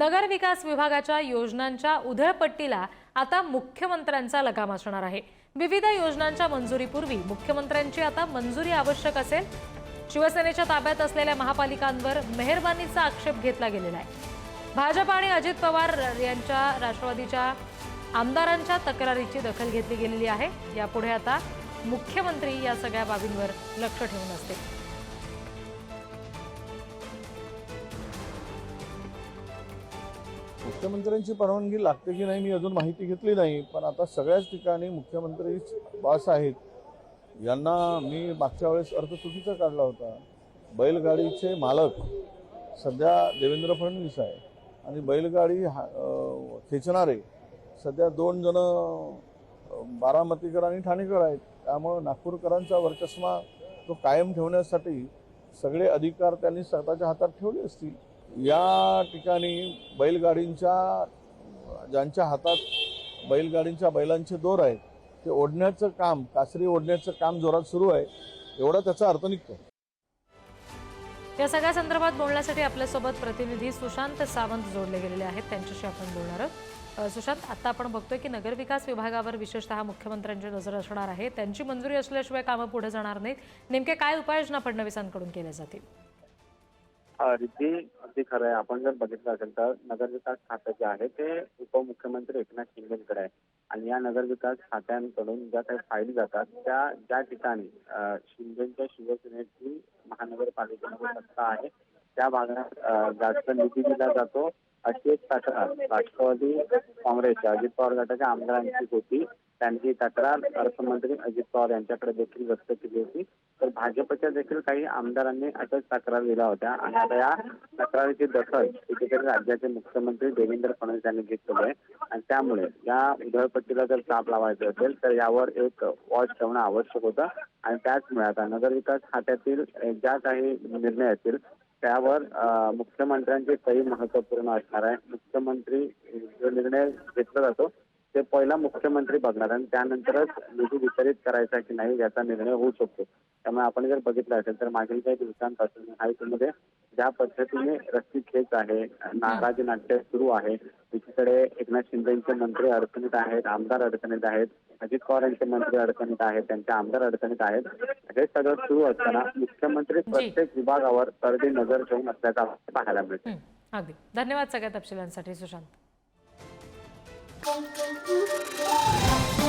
नगरविकास विभागाच्या योजनांच्या उधळपट्टीला आता मुख्यमंत्र्यांचा लगाम असणार आहे. विविध योजनांच्या मंजुरीपूर्वी मुख्यमंत्र्यांची आता मंजुरी आवश्यक असेल. शिवसेनेच्या ताब्यात असलेल्या महापालिकांवर मेहरबानीचा आक्षेप घेतला गेलेला आहे. भाजप आणि अजित पवार यांच्या राष्ट्रवादीच्या आमदारांच्या तक्रारीची दखल घेतली गेलेली आहे. यापुढे आता मुख्यमंत्री या सगळ्या बाबींवर लक्ष ठेवून असतील. मुख्यमंत्र्यांची परवानगी लागते की नाही मी अजून माहिती घेतली नाही पण आता सगळ्याच ठिकाणी मुख्यमंत्री बॉस आहेत. यांना मी मागच्या वेळेस अर्थ चुकीचा काढला होता. बैलगाडीचे मालक सध्या देवेंद्र फडणवीस आहे आणि बैलगाडी हा- खेचणारे सध्या दोन जण बारामतीकर आणि ठाणेकर आहेत. त्यामुळं नागपूरकरांचा वर्चस्वा तो कायम ठेवण्यासाठी सगळे अधिकार त्यांनी स्वतःच्या हातात ठेवले असतील. या ठिकाणी बैलगाडींच्या ज्यांच्या हातात बैलगाडींच्या बैलांचे दोर आहेत ते ओढण्याचं काम कासरी ओढण्याचं काम जोरात सुरू आहे एवढा त्याचा अर्थ निघतो. या सगळ्या संदर्भात बोलण्यासाठी आपल्यासोबत प्रतिनिधी सुशांत सावंत जोडले गेलेले आहेत. त्यांच्याशी आपण बोलणार आहोत. सुशांत आता आपण बघतोय की नगरविकास विभागावर विशेषतः मुख्यमंत्र्यांची नजर असणार आहे. त्यांची मंजुरी असल्याशिवाय कामं पुढे जाणार नाहीत. नेमके काय उपाययोजना फडणवीसांकडून केल्या जातील? रिद्धी अगदी खरं आहे. आपण जर बघितलं असेल तर नगरविकास खातं जे आहे ते उपमुख्यमंत्री एकनाथ शिंदेकडे आहे. आणि या नगरविकास खात्यांकडून ज्या काही फाईली जातात त्या ज्या ठिकाणी शिंदेच्या शिवसेनेची महानगरपालिकेमध्ये सत्ता आहे त्या भागात जास्त निधी दिला जातो. अशी एक तक्रार राष्ट्रवादी काँग्रेसच्या अजित पवार गटाच्या आमदारांची होती. त्यांची तक्रार अर्थमंत्री अजित पवार यांच्याकडे देखील व्यक्त केली होती. तर भाजपच्या देखील काही आमदारांनी अशाच तक्रार दिल्या होत्या. आणि आता या तक्रारीची दखल एकीकडे राज्याचे मुख्यमंत्री देवेंद्र फडणवीस यांनी घेतलेली आहे. आणि त्यामुळे या उधळपट्टीला जर चाप लावायचं असेल तर यावर एक वॉच ठेवणं आवश्यक होतं. आणि त्याचमुळे आता नगरविकास खात्यातील ज्या काही निर्णय असतील त्यावर मुख्यमंत्र्यांचे मुख्यमंत्र्यांची महत्त्वपूर्ण असणार आहे. मुख्यमंत्री जो निर्णय घेतला जातो ते पहिला मुख्यमंत्री बघणार आणि त्यानंतरच निधी वितरित करायचा की नाही याचा निर्णय होऊ शकतो. त्यामुळे आपण जर बघितलं असेल तर मागील काही दिवसांपासून हायकोर्टमध्ये ज्या पद्धतीने रस्ती खेच आहे नाराजी नाट्य सुरू आहे एकीकडे एकनाथ शिंदेचे मंत्री अडचणीत आहेत आमदार अडचणीत आहेत अजित पवार यांचे मंत्री अडचणीत आहेत त्यांचे आमदार अडचणीत आहेत हे सगळं सुरू असताना मुख्यमंत्री प्रत्येक विभागावर करडी नजर ठेवून असल्याचं पाहायला मिळतं. अगदी. धन्यवाद सगळ्या तपशिलांसाठी. सुशांत. Música